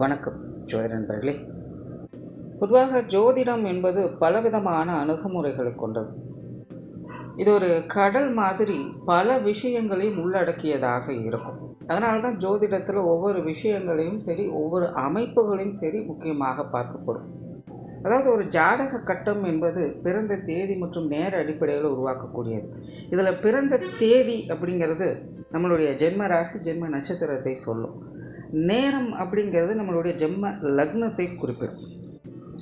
வணக்கம் ஜோதிட நண்பர்களே. பொதுவாக ஜோதிடம் என்பது பலவிதமான அணுகுமுறைகளை கொண்டது. இது ஒரு கடல் மாதிரி பல விஷயங்களையும் உள்ளடக்கியதாக இருக்கும். அதனால தான் ஜோதிடத்தில் ஒவ்வொரு விஷயங்களையும் சரி ஒவ்வொரு அமைப்புகளையும் சரி முக்கியமாக பார்க்கப்படும். அதாவது ஒரு ஜாதக கட்டம் என்பது பிறந்த தேதி மற்றும் நேர அடிப்படையில் உருவாக்கக்கூடியது. இதில் பிறந்த தேதி அப்படிங்கிறது நம்மளுடைய ஜென்ம ராசி ஜென்ம நட்சத்திரத்தை சொல்லும். நேரம் அப்படிங்கிறது நம்மளுடைய ஜென்ம லக்னத்தை குறிப்பிடும்.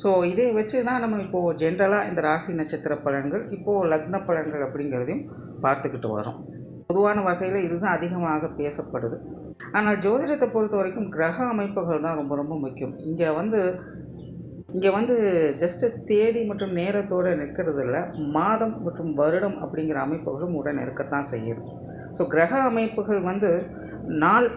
ஸோ இதை வச்சு தான் நம்ம இப்போது ஜென்ரலாக இந்த ராசி நட்சத்திர பலன்கள் இப்போது லக்ன பலன்கள் அப்படிங்கிறதையும் பார்த்துக்கிட்டு வரோம். பொதுவான வகையில் இதுதான் அதிகமாக பேசப்படுது. ஆனால் ஜோதிடத்தை பொறுத்த வரைக்கும் கிரக அமைப்புகள் தான் ரொம்ப ரொம்ப முக்கியம். இங்கே வந்து இங்கே வந்து ஜஸ்ட்டு தேதி மற்றும் நேரத்தோடு நிற்கிறது இல்லை மாதம் மற்றும் வருடம் அப்படிங்கிற அமைப்புகளும் உடன் இருக்கத்தான் செய்யுது. ஸோ கிரக அமைப்புகள் வந்து நாள்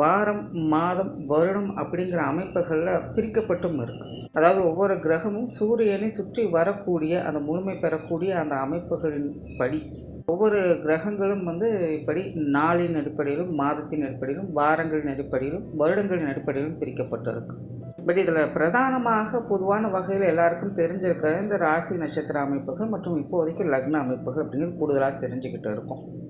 வாரம் மாதம் வருடம் அப்படிங்கிற அமைப்புகளில் பிரிக்கப்பட்டும் இருக்குது அதாவது ஒவ்வொரு கிரகமும் சூரியனை சுற்றி வரக்கூடிய அந்த முழுமை பெறக்கூடிய அந்த அமைப்புகளின் படி. ஒவ்வொரு கிரகங்களும் வந்து இப்படி நாளின் அடிப்படையிலும் மாதத்தின் அடிப்படையிலும் வாரங்களின் அடிப்படையிலும் வருடங்களின் அடிப்படையிலும் பிரிக்கப்பட்டிருக்கு. பட் இதில் பிரதானமாக பொதுவான வகையில் எல்லாருக்கும் தெரிஞ்சிருக்கிற இந்த ராசி நட்சத்திர அமைப்புகள் மற்றும் இப்போதைக்கு லக்ன அமைப்புகள் அப்படிங்கிறது கூடுதலாக தெரிஞ்சுக்கிட்டு இருக்கும்.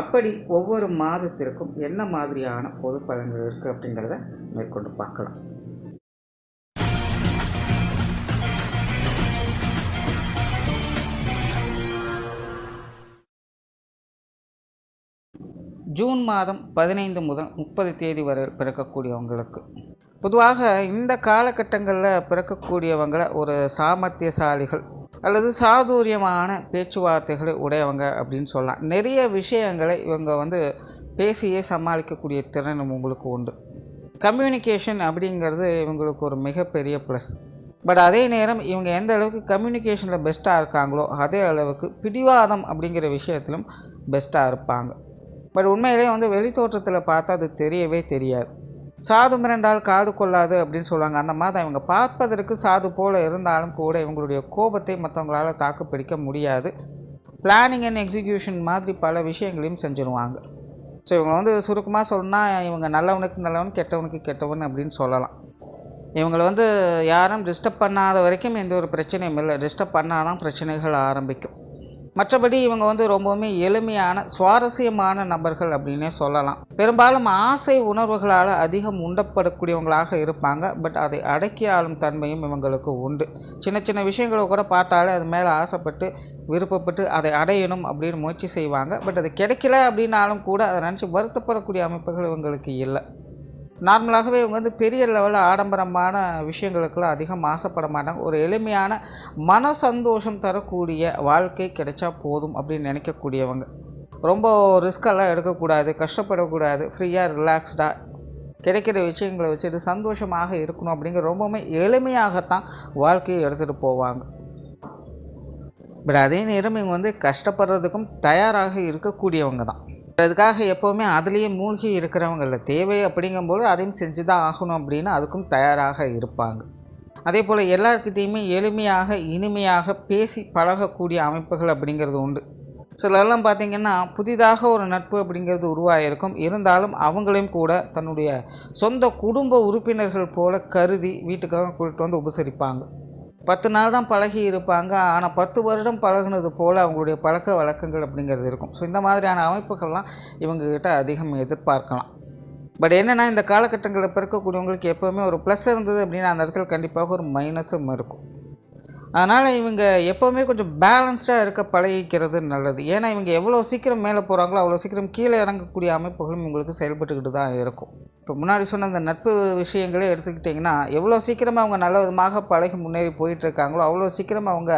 அப்படி ஒவ்வொரு மாதத்திற்கும் என்ன மாதிரியான பொது பலன்கள் இருக்குது அப்படிங்கிறத மேற்கொண்டு பார்க்கலாம். ஜூன் மாதம் பதினைந்து முதல் முப்பது தேதி வரை பிறக்கக்கூடியவங்களுக்கு. பொதுவாக இந்த காலகட்டங்களில் பிறக்கக்கூடியவங்களை ஒரு சாமர்த்தியசாலிகள் அல்லது சாதுரியமான பேச்சுவார்த்தைகளை உடையவங்க அப்படின்னு சொல்லலாம். நிறைய விஷயங்களை இவங்க வந்து பேசியே சமாளிக்கக்கூடிய திறன் உங்களுக்கு உண்டு. கம்யூனிகேஷன் அப்படிங்கிறது இவங்களுக்கு ஒரு மிகப்பெரிய ப்ளஸ் பட் அதே நேரம் இவங்க எந்த அளவுக்கு கம்யூனிகேஷனில் பெஸ்ட்டாக இருக்காங்களோ அதே அளவுக்கு பிடிவாதம் அப்படிங்கிற விஷயத்திலும் பெஸ்ட்டாக இருப்பாங்க. பட் உண்மையிலே வந்து வெளித்தோற்றத்தில் பார்த்தா அது தெரியவே தெரியாது. சாது மிரண்டால் காது கொள்ளாது அப்படின்னு சொல்லுவாங்க. அந்த மாதிரி இவங்க பார்ப்பதற்கு சாது போல இருந்தாலும் கூட இவங்களுடைய கோபத்தை மற்றவங்களால் தாக்கு பிடிக்க முடியாது. பிளானிங் அண்ட் எக்ஸிக்யூஷன் மாதிரி பல விஷயங்களையும் செஞ்சுருவாங்க. ஸோ இவங்க வந்து சுருக்கமாக சொன்னால் இவங்க நல்லவனுக்கு நல்லவன் கெட்டவனுக்கு கெட்டவன் அப்படின்னு சொல்லலாம். இவங்களை வந்து யாரும் டிஸ்டர்ப் பண்ணாத வரைக்கும் எந்த ஒரு பிரச்சனையும் இல்லை. டிஸ்டர்ப் பண்ணால் தான் பிரச்சனைகள் ஆரம்பிக்கும். மற்றபடி இவங்க வந்து ரொம்பவுமே எளிமையான சுவாரஸ்யமான நபர்கள் அப்படின்னே சொல்லலாம். பெரும்பாலும் ஆசை உணர்வுகளால் அதிகம் உண்டப்படக்கூடியவங்களாக இருப்பாங்க. பட் அதை அடக்கி ஆளும் தன்மையும் இவங்களுக்கு உண்டு. சின்ன சின்ன விஷயங்களை கூட பார்த்தாலே அது மேலே ஆசைப்பட்டு விருப்பப்பட்டு அதை அடையணும் அப்படின்னு முயற்சி செய்வாங்க. பட் அது கிடைக்கல அப்படின்னாலும் கூட அதை நினச்சி வருத்தப்படக்கூடிய அமைப்புகள் இவங்களுக்கு இல்லை. நார்மலாகவே இவங்க வந்து பெரிய லெவலில் ஆடம்பரமான விஷயங்களுக்கெல்லாம் அதிகம் ஆசைப்பட மாட்டாங்க. ஒரு எளிமையான மன சந்தோஷம் தரக்கூடிய வாழ்க்கை கிடைச்சா போதும் அப்படின்னு நினைக்கக்கூடியவங்க. ரொம்ப ரிஸ்கெல்லாம் எடுக்கக்கூடாது கஷ்டப்படக்கூடாது ஃப்ரீயாக ரிலாக்ஸ்டாக கிடைக்கிற விஷயங்களை வச்சுட்டு சந்தோஷமாக இருக்கணும் அப்படிங்கிற ரொம்பவுமே எளிமையாகத்தான் வாழ்க்கையை எடுத்துகிட்டு போவாங்க. பட் அதே நேரம் இவங்க வந்து கஷ்டப்படுறதுக்கும் தயாராக இருக்கக்கூடியவங்க தான். அதுக்காக எப்போவுமே அதுலேயே மூழ்கி இருக்கிறவங்கள இல்லை தேவை அப்படிங்கும்போது அதையும் செஞ்சு தான் ஆகணும் அப்படின்னு அதுக்கும் தயாராக இருப்பாங்க. அதே போல் எல்லாருக்கிட்டேயுமே எளிமையாக இனிமையாக பேசி பழகக்கூடிய அமைப்புகள் அப்படிங்கிறது உண்டு. சிலரெல்லாம் பார்த்திங்கன்னா புதிதாக ஒரு நட்பு அப்படிங்கிறது உருவாகிருக்கும் இருந்தாலும் அவங்களையும் கூட தன்னுடைய சொந்த குடும்ப உறுப்பினர்கள் போல கருதி வீட்டுக்காக கூட்டிட்டு வந்து உபசரிப்பாங்க. பத்து நாள் தான் பழகி இருப்பாங்க. ஆனால் பத்து வருடம் பழகுனது போல் அவங்களுடைய பழக்க வழக்கங்கள் அப்படிங்கிறது இருக்கும். ஸோ இந்த மாதிரியான அமைப்புகள்லாம் இவங்கக்கிட்ட அதிகம் எதிர்பார்க்கலாம். பட் என்னென்னா இந்த காலகட்டங்களில் பிறக்கக்கூடியவங்களுக்கு எப்போவுமே ஒரு ப்ளஸ் இருந்தது அப்படின்னா அந்த இடத்துல கண்டிப்பாக ஒரு மைனஸும் இருக்கும். அதனால் இவங்க எப்போவுமே கொஞ்சம் பேலன்ஸ்டாக இருக்க பழகிக்கிறது நல்லது. ஏன்னா இவங்க எவ்வளோ சீக்கிரம் மேலே போகிறாங்களோ அவ்வளோ சீக்கிரம் கீழே இறங்கக்கூடிய அமைப்புகளும் இவங்களுக்கு செயல்பட்டுக்கிட்டு தான் இருக்கும். இப்போ முன்னாடி சொன்ன அந்த நட்பு விஷயங்களே எடுத்துக்கிட்டிங்கன்னா எவ்வளோ சீக்கிரமாக அவங்க நல்ல விதமாக பழகி முன்னேறி போயிட்டுருக்காங்களோ அவ்வளோ சீக்கிரம் அவங்க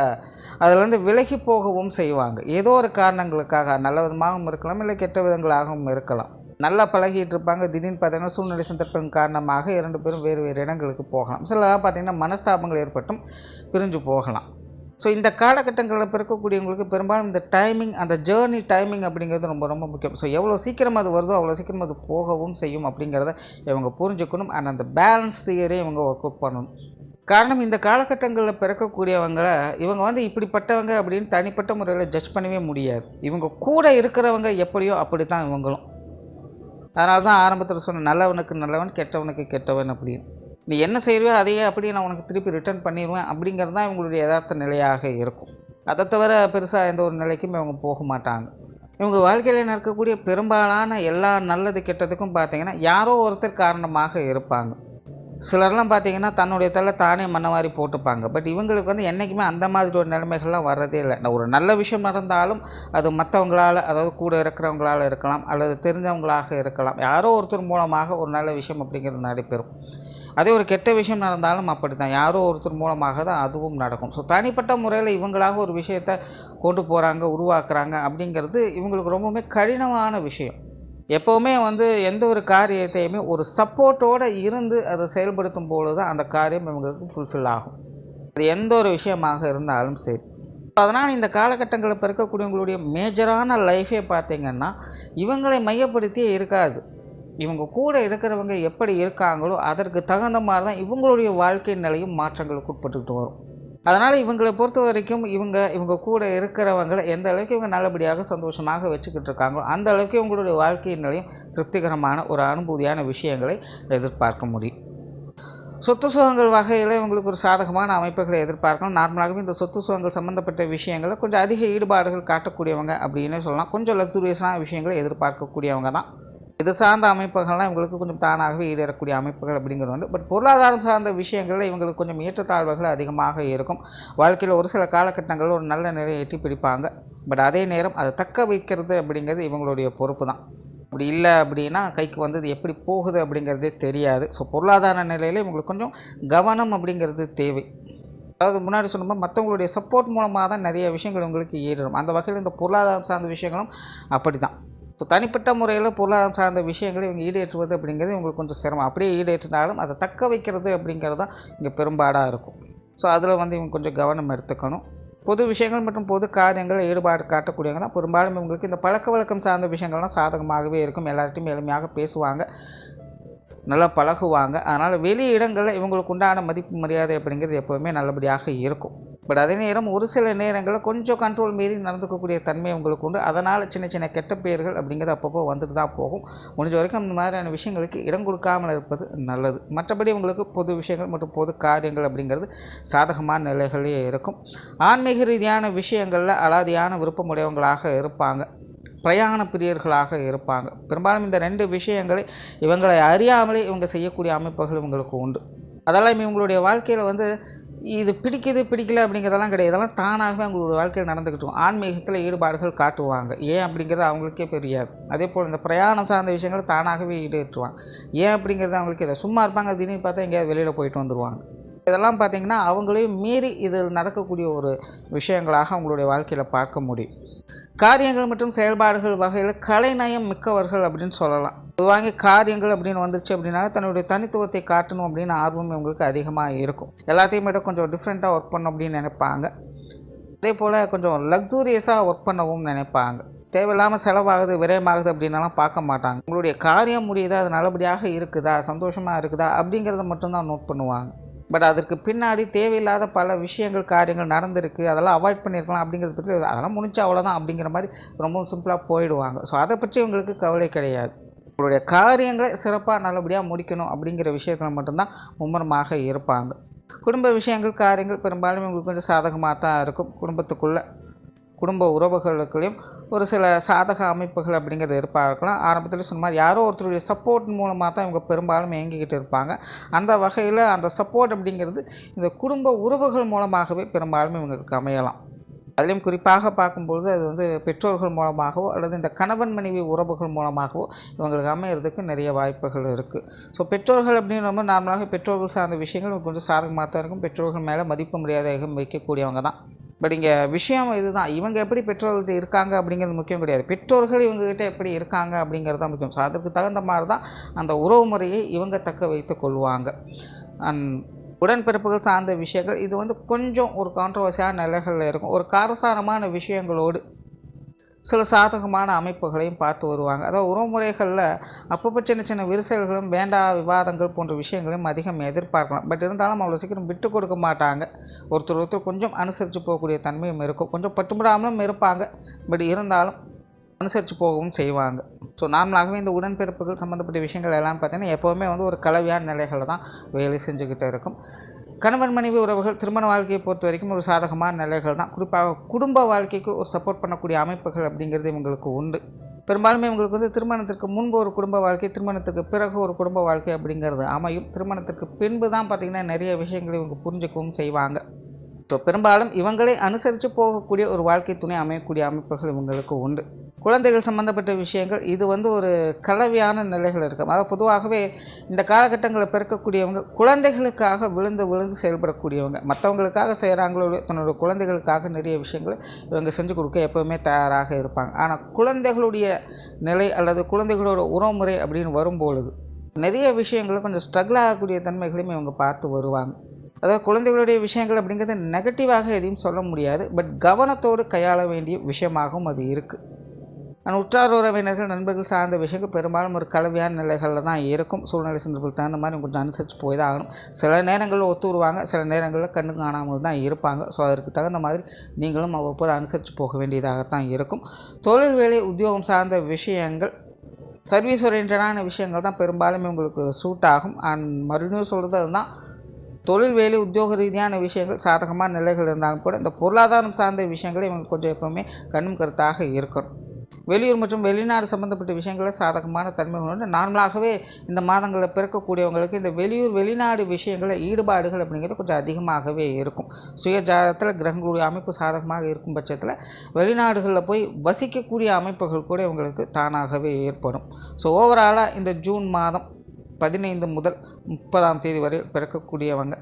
அதிலேருந்து விலகி போகவும் செய்வாங்க. ஏதோ ஒரு காரணங்களுக்காக நல்ல விதமாகவும் இருக்கலாம் இல்லை கெட்ட விதங்களாகவும் இருக்கலாம். நல்லா பழகிட்டு இருப்பாங்க திடீர்னு பார்த்தீங்கன்னா சூழ்நிலை சந்தர்ப்பம் காரணமாக இரண்டு பேரும் வேறு வேறு இடங்களுக்கு போகலாம். சிலலாம் பார்த்திங்கன்னா மனஸ்தாபங்கள் ஏற்பட்டும் பிரிஞ்சு போகலாம். ஸோ இந்த காலகட்டங்களில் பிறக்கக்கூடியவங்களுக்கு பெரும்பாலும் இந்த டைமிங் அந்த ஜேர்னி டைமிங் அப்படிங்கிறது ரொம்ப ரொம்ப முக்கியம். ஸோ எவ்வளோ சீக்கிரம் அது வருதோ அவ்வளோ சீக்கிரம் அது போகவும் செய்யும் அப்படிங்கிறத இவங்க புரிஞ்சுக்கணும். அண்ட் அந்த பேலன்ஸ் தியரே இவங்க ஒர்க் அவுட் பண்ணணும். காரணம் இந்த காலகட்டங்களில் பிறக்கக்கூடியவங்களை இவங்க வந்து இப்படிப்பட்டவங்க அப்படின்னு தனிப்பட்ட முறையில் ஜட்ஜ் பண்ணவே முடியாது. இவங்க கூட இருக்கிறவங்க எப்படியோ அப்படி தான் இவங்களும். அதனால தான் ஆரம்பத்தில் சொன்ன நல்லவனுக்கு நல்லவன் கெட்டவனுக்கு கெட்டவன் அப்படின்னு. நீ என்ன செய்வியோ அதையே அப்படியே நான் உனக்கு திருப்பி ரிட்டர்ன் பண்ணிடுவேன் அப்படிங்கிறது தான் இவங்களுடைய யதார்த்த நிலையாக இருக்கும். அதை தவிர பெருசாக எந்த ஒரு நிலைக்கும் இவங்க போக மாட்டாங்க. இவங்க வாழ்க்கையில் நடக்கக்கூடிய பெரும்பாலான எல்லா நல்லது கெட்டதுக்கும் பார்த்தீங்கன்னா யாரோ ஒருத்தர் காரணமாக இருப்பாங்க. சிலர்லாம் பார்த்தீங்கன்னா தன்னுடைய தலை தானே மண்ணவாரி போட்டுப்பாங்க. பட் இவங்களுக்கு வந்து என்றைக்குமே அந்த மாதிரி ஒரு நிலைமைகள்லாம் வர்றதே இல்லை. ஒரு நல்ல விஷயம் நடந்தாலும் அது மற்றவங்களால் அதாவது கூட இருக்கிறவங்களால் இருக்கலாம் அல்லது தெரிஞ்சவங்களாக இருக்கலாம். யாரோ ஒருத்தர் மூலமாக ஒரு நல்ல விஷயம் அப்படிங்கிறது நடைபெறும். அதே ஒரு கெட்ட விஷயம் நடந்தாலும் அப்படி தான் யாரோ ஒருத்தர் மூலமாக தான் அதுவும் நடக்கும். ஸோ தனிப்பட்ட முறையில் இவங்களாக ஒரு விஷயத்தை கொண்டு போகிறாங்க உருவாக்குறாங்க அப்படிங்கிறது இவங்களுக்கு ரொம்பவுமே கடினமான விஷயம். எப்போவுமே வந்து எந்த ஒரு காரியத்தையுமே ஒரு சப்போர்ட்டோடு இருந்து அதை செயல்படுத்தும் பொழுது தான் அந்த காரியம் இவங்களுக்கு ஃபுல்ஃபில் ஆகும். அது எந்த ஒரு விஷயமாக இருந்தாலும் சரி. அதனால் இந்த காலகட்டங்களில் இருக்கக்கூடியவங்களுடைய மேஜரான லைஃபே பார்த்திங்கன்னா இவங்களை மையப்படுத்தியே இருக்காது. இவங்க கூட இருக்கிறவங்க எப்படி இருக்காங்களோ அதற்கு தகுந்த மாதிரி தான் இவங்களுடைய வாழ்க்கை நிலையும் மாற்றங்களுக்கு உட்பட்டுக்கிட்டு வரும். அதனால் இவங்களை பொறுத்த வரைக்கும் இவங்க இவங்க கூட இருக்கிறவங்களை எந்த அளவுக்கு இவங்க நல்லபடியாக சந்தோஷமாக வச்சுக்கிட்டு இருக்காங்களோ அந்த அளவுக்கு இவங்களுடைய வாழ்க்கை நிலையும் திருப்திகரமான ஒரு அனுபூதியான விஷயங்களை எதிர்பார்க்க முடியும். சொத்து சுகங்கள் வகையில் இவங்களுக்கு ஒரு சாதகமான அமைப்புகளை எதிர்பார்க்கணும். நார்மலாகவே இந்த சொத்து சுகங்கள் சம்மந்தப்பட்ட விஷயங்களை கொஞ்சம் அதிக ஈடுபாடுகள் காட்டக்கூடியவங்க அப்படின்னு சொல்லலாம். கொஞ்சம் லக்ஸுரியஸான விஷயங்களை எதிர்பார்க்கக்கூடியவங்க தான். இது சார்ந்த அமைப்புகள்லாம் இவங்களுக்கு கொஞ்சம் தானாகவே ஈடேறக்கூடிய அமைப்புகள் அப்படிங்கிறது வந்து பட் பொருளாதாரம் சார்ந்த விஷயங்களில் இவங்களுக்கு கொஞ்சம் ஏற்றத்தாழ்வுகள் அதிகமாக இருக்கும். வாழ்க்கையில் ஒரு சில காலகட்டங்களில் ஒரு நல்ல நிலையை எட்டி பிடிப்பாங்க. பட் அதே நேரம் அதை தக்க வைக்கிறது அப்படிங்கிறது இவங்களுடைய பொறுப்பு தான். அப்படி இல்லை அப்படின்னா கைக்கு வந்தது எப்படி போகுது அப்படிங்கிறதே தெரியாது. ஸோ பொருளாதார நிலையில் இவங்களுக்கு கொஞ்சம் கவனம் அப்படிங்கிறது தேவை. அதாவது முன்னாடி சொன்னோம் மற்றவங்களுடைய சப்போர்ட் மூலமாக தான் நிறைய விஷயங்கள் உங்களுக்கு ஈடுடும் அந்த வகையில் இந்த பொருளாதாரம் சார்ந்த விஷயங்களும் அப்படி தான் இப்போ தனிப்பட்ட முறையில் பொருளாதாரம் சார்ந்த விஷயங்களை இவங்க ஈடேற்றுவது அப்படிங்கிறது இவங்களுக்கு கொஞ்சம் சிரமம். அப்படியே ஈடேற்றினாலும் அதை தக்க வைக்கிறது அப்படிங்கிறது தான் இங்கே பெரும்பாடாக இருக்கும். ஸோ அதில் வந்து இவங்க கொஞ்சம் கவனம் எடுத்துக்கணும். பொது விஷயங்கள் மற்றும் பொது காரியங்கள் ஈடுபாடு காட்டக்கூடியவங்கன்னா பெரும்பாலும் இவங்களுக்கு இந்த பழக்க வழக்கம் சார்ந்த விஷயங்கள்லாம் சாதகமாகவே இருக்கும். எல்லார்ட்டையும் எளிமையாக பேசுவாங்க. நல்லா பழகுவாங்க. அதனால் வெளி இடங்களில் இவங்களுக்கு உண்டான மதிப்பு மரியாதை அப்படிங்கிறது எப்போவுமே நல்லபடியாக இருக்கும். பட் அதே நேரம் ஒரு சில நேரங்களில் கொஞ்சம் கண்ட்ரோல் மீறி நடந்துக்கக்கூடிய தன்மை உங்களுக்கு உண்டு. அதனால் சின்ன சின்ன கெட்ட பெயர்கள் அப்படிங்கிறது அப்பப்போ வந்துட்டு தான் போகும். முடிஞ்ச வரைக்கும் இந்த மாதிரியான விஷயங்களுக்கு இடம் கொடுக்காமல் இருப்பது நல்லது. மற்றபடி உங்களுக்கு பொது விஷயங்கள் மற்றும் பொது காரியங்கள் அப்படிங்கிறது சாதகமான நிலைகளே இருக்கும். ஆன்மீக ரீதியான விஷயங்களில் அலாதியான விருப்பமுடையவங்களாக இருப்பாங்க. பிரயாண பிரியர்களாக இருப்பாங்க. பெரும்பாலும் இந்த ரெண்டு விஷயங்களை இவங்களை அறியாமலே இவங்க செய்யக்கூடிய அமைப்புகள் இவங்களுக்கு உண்டு. அதெல்லாம் இவங்களுடைய வாழ்க்கையில் வந்து இது பிடிக்குது பிடிக்கல அப்படிங்கிறதெல்லாம் கிடையாது. இதெல்லாம் தானாகவே அவங்களோட வாழ்க்கையில் நடந்துக்கிட்டோம் ஆன்மீகத்தில் ஈடுபாடுகள் காட்டுவாங்க. ஏன் அப்படிங்கிறது அவங்களுக்கே தெரியாது அதே போல் இந்த பிரயாணம் சார்ந்த விஷயங்களை தானாகவே ஈடுபட்டுருவாங்க ஏன் அப்படிங்கிறது அவங்களுக்கு இதை சும்மா இருப்பாங்க திடீர்னு பார்த்தா எங்கேயாவது வெளியில் போயிட்டு வந்துடுவாங்க இதெல்லாம் பார்த்திங்கன்னா அவங்களையும் மீறி இதில் நடக்கக்கூடிய ஒரு விஷயங்களாக அவங்களுடைய வாழ்க்கையில் பார்க்க முடியும். காரியங்கள் மற்றும் செயல்பாடுகள் வகையில் கலைநயம் மிக்கவர்கள் அப்படின்னு சொல்லலாம். பொதுவாக காரியங்கள் அப்படின்னு வந்துருச்சு அப்படின்னா தன்னுடைய தனித்துவத்தை காட்டணும் அப்படின்னு ஆர்வம் இவங்களுக்கு அதிகமாக இருக்கும். எல்லாத்தையும் விட கொஞ்சம் டிஃப்ரெண்ட்டாக ஒர்க் பண்ணணும் அப்படின்னு நினைப்பாங்க. அதே போல் கொஞ்சம் லக்ஸூரியஸாக ஒர்க் பண்ணவும் நினைப்பாங்க. தேவையில்லாமல் செலவாகுது விரயமாகுது அப்படின்னலாம் பார்க்க மாட்டாங்க. உங்களுடைய காரியம் முடியுதா? அது நல்லபடியாக இருக்குதா? சந்தோஷமாக இருக்குதா? அப்படிங்கிறத மட்டும்தான் நோட் பண்ணுவாங்க. பட் அதற்கு பின்னாடி தேவையில்லாத பல விஷயங்கள் காரியங்கள் நடந்திருக்கு. அதெல்லாம் அவாய்ட் பண்ணியிருக்கலாம் அப்படிங்கிறத பற்றி அதெல்லாம் முடிஞ்சு அவ்வளோதான் அப்படிங்கிற மாதிரி ரொம்ப சிம்பிளாக போயிடுவாங்க. ஸோ அதை பற்றி இவங்களுக்கு கவலை கிடையாது. உங்களுடைய காரியங்களை சிறப்பாக நல்லபடியாக முடிக்கணும் அப்படிங்கிற விஷயத்தில் மட்டும்தான் மும்முரமாக இருப்பாங்க. குடும்ப விஷயங்கள் காரியங்கள் பெரும்பாலும் இவங்களுக்கு கொஞ்சம் சாதகமாக தான் இருக்கும். குடும்பத்துக்குள்ளே குடும்ப உறவுகளுக்குள்ளேயும் ஒரு சில சாதக அமைப்புகள் அப்படிங்கிறது இருப்பாக இருக்கலாம். ஆரம்பத்தில் சொன்ன மாதிரி யாரோ ஒருத்தருடைய சப்போர்ட் மூலமாக தான் இவங்க பெரும்பாலும் இயங்கிக்கிட்டு இருப்பாங்க. அந்த வகையில் அந்த சப்போர்ட் அப்படிங்கிறது இந்த குடும்ப உறவுகள் மூலமாகவே பெரும்பாலும் இவங்களுக்கு அமையலாம். அதிலையும் குறிப்பாக பார்க்கும்பொழுது அது வந்து பெற்றோர்கள் மூலமாகவோ அல்லது இந்த கணவன் மனைவி உறவுகள் மூலமாகவோ இவங்களுக்கு அமையிறதுக்கு நிறைய வாய்ப்புகள் இருக்குது ஸோ பெற்றோர்கள் அப்படின்னு நார்மலாக பெற்றோர்கள் சார்ந்த விஷயங்கள் கொஞ்சம் சாதகமாக தான் இருக்கும். பெற்றோர்கள் மேலே மதிப்பு மரியாதைகள் வைக்கக்கூடியவங்க தான். பட் இங்கே விஷயம் இதுதான். இவங்க எப்படி பெற்றோர்கள்ட்ட இருக்காங்க அப்படிங்கிறது முக்கியம் கிடையாது. பெற்றோர்கள் இவங்ககிட்ட எப்படி இருக்காங்க அப்படிங்கிறது தான் முக்கியம். ஸோ அதற்கு தகுந்த மாதிரி தான் அந்த உறவு முறையை இவங்க தக்க வைத்து கொள்வாங்க. அண்ட் உடன்பிறப்புகள் சார்ந்த விஷயங்கள் இது வந்து கொஞ்சம் ஒரு கான்ட்ரவர்சியான நிலைகளில் இருக்கும். ஒரு காரசாரமான விஷயங்களோடு சில சாதகமான அமைப்புகளையும் பார்த்து வருவாங்க. அதாவது உறவுமுறைகளில் அப்பப்போ சின்ன சின்ன விரிசல்களும் வேண்டா விவாதங்கள் போன்ற விஷயங்களையும் அதிகம் எதிர்பார்க்கலாம். பட் இருந்தாலும் அவ்வளோ சீக்கிரம் விட்டு கொடுக்க மாட்டாங்க. ஒருத்தர் ஒருத்தர் கொஞ்சம் அனுசரித்து போகக்கூடிய தன்மையும் இருக்கும். கொஞ்சம் பட்டுப்படாமலும் இருப்பாங்க. பட் இருந்தாலும் அனுசரித்து போகவும் செய்வாங்க. ஸோ நார்மலாகவே இந்த உடன்பிறப்புகள் சம்மந்தப்பட்ட விஷயங்கள் எல்லாம் பார்த்திங்கன்னா எப்போவுமே வந்து ஒரு கலவையான நிலைகளில் தான் வேலை செஞ்சுக்கிட்டு இருக்கும். கணவன் மனைவி உறவுகள் திருமண வாழ்க்கையை பொறுத்த வரைக்கும் ஒரு சாதகமான நிலைகள் தான். குறிப்பாக குடும்ப வாழ்க்கைக்கு ஒரு சப்போர்ட் பண்ணக்கூடிய அமைப்புகள் அப்படிங்கிறது இவங்களுக்கு உண்டு. பெரும்பாலுமே இவங்களுக்கு வந்து திருமணத்திற்கு முன்பு ஒரு குடும்ப வாழ்க்கை திருமணத்துக்கு பிறகு ஒரு குடும்ப வாழ்க்கை அப்படிங்கிறது அமையும். திருமணத்திற்கு பின்பு தான் பார்த்திங்கன்னா நிறைய விஷயங்களை இவங்க புரிஞ்சுக்கவும் செய்வாங்க. ஸோ பெரும்பாலும் இவங்களே அனுசரித்து போகக்கூடிய ஒரு வாழ்க்கை துணை அமையக்கூடிய அமைப்புகள் இவங்களுக்கு உண்டு. குழந்தைகள் சம்மந்தப்பட்ட விஷயங்கள் இது வந்து ஒரு கலவையான நிலைகள் இருக்கும். அதாவது பொதுவாகவே இந்த காலகட்டங்களில் பிறக்கக்கூடியவங்க குழந்தைகளுக்காக விழுந்து விழுந்து செயல்படக்கூடியவங்க. மற்றவங்களுக்காக செய்கிறாங்களோ தன்னோட குழந்தைகளுக்காக நிறைய விஷயங்கள் இவங்க செஞ்சு கொடுக்க எப்போவுமே தயாராக இருப்பாங்க. ஆனால் குழந்தைகளுடைய நிலை அல்லது குழந்தைகளோட உறவுமுறை அப்படின்னு வரும்பொழுது நிறைய விஷயங்களும் கொஞ்சம் ஸ்ட்ரகிள் ஆகக்கூடிய தன்மைகளையும் இவங்க பார்த்து வருவாங்க. அதாவது குழந்தைகளுடைய விஷயங்கள் அப்படிங்கிறது நெகட்டிவாக எதையும் சொல்ல முடியாது. பட் கவனத்தோடு கையாள வேண்டிய விஷயமாகவும் அது இருக்குது ஆனால் உற்றார் உறவினர்கள் நண்பர்கள் சார்ந்த விஷயங்கள் பெரும்பாலும் ஒரு கலவையான நிலைகளில் தான் இருக்கும். சூழ்நிலை சந்தர்ப்பத்துக்கு தகுந்த மாதிரி கொஞ்சம் அனுசரித்து போய் தான் ஆகணும். சில நேரங்களில் ஒத்து வருவாங்க சில நேரங்களில் கண்ணு காணாமல் தான் இருப்பாங்க. ஸோ அதற்கு தகுந்த மாதிரி நீங்களும் அவ்வப்போது அனுசரித்து போக வேண்டியதாகத்தான் இருக்கும். தொழில் வேலை உத்தியோகம் சார்ந்த விஷயங்கள் சர்வீஸ் ஓரியன்டான விஷயங்கள் தான் பெரும்பாலுமே உங்களுக்கு சூட் ஆகும். அண்ட் மறுபடியும் சொல்கிறது அதுதான் தொழில் வேலை உத்தியோக ரீதியான விஷயங்கள் சாதகமான நிலைகள் இருந்தாலும் கூட இந்த பொருளாதாரம் சார்ந்த விஷயங்களே இவங்க கொஞ்சம் எப்பவுமே கண்ணும் கருத்தாக இருக்கணும். வெளியூர் மற்றும் வெளிநாடு சம்மந்தப்பட்ட விஷயங்களில் சாதகமான தன்மை உண்டு. நார்மலாகவே இந்த மாதங்களில் பிறக்கக்கூடியவங்களுக்கு இந்த வெளியூர் வெளிநாடு விஷயங்களில் ஈடுபாடுகள் அப்படிங்கிறது கொஞ்சம் அதிகமாகவே இருக்கும். சுய ஜாதகத்தில் கிரகங்களுடைய அமைப்பு சாதகமாக இருக்கும் பட்சத்தில் வெளிநாடுகளில் போய் வசிக்கக்கூடிய அமைப்புகள் கூட இவங்களுக்கு தானாகவே ஏற்படும். ஸோ ஓவராலாக இந்த ஜூன் மாதம் பதினைந்து முதல் முப்பதாம் தேதி வரை பிறக்கக்கூடியவங்க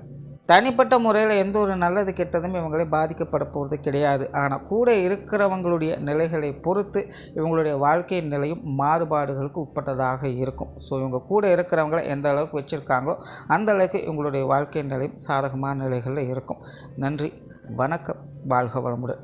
தனிப்பட்ட முறையில் எந்த ஒரு நல்லது கெட்டதும் இவங்களை பாதிக்கப்பட போகிறது கிடையாது. ஆனால் கூட இருக்கிறவங்களுடைய நிலைகளை பொறுத்து இவங்களுடைய வாழ்க்கையின் நிலையும் மாறுபாடுகளுக்கு உட்பட்டதாக இருக்கும். ஸோ இவங்க கூட இருக்கிறவங்களை எந்த அளவுக்கு வச்சுருக்காங்களோ அந்த அளவுக்கு இவங்களுடைய வாழ்க்கை நிலையும் சாதகமான நிலைகளில் இருக்கும். நன்றி வணக்கம் வாழ்க வளமுடன்.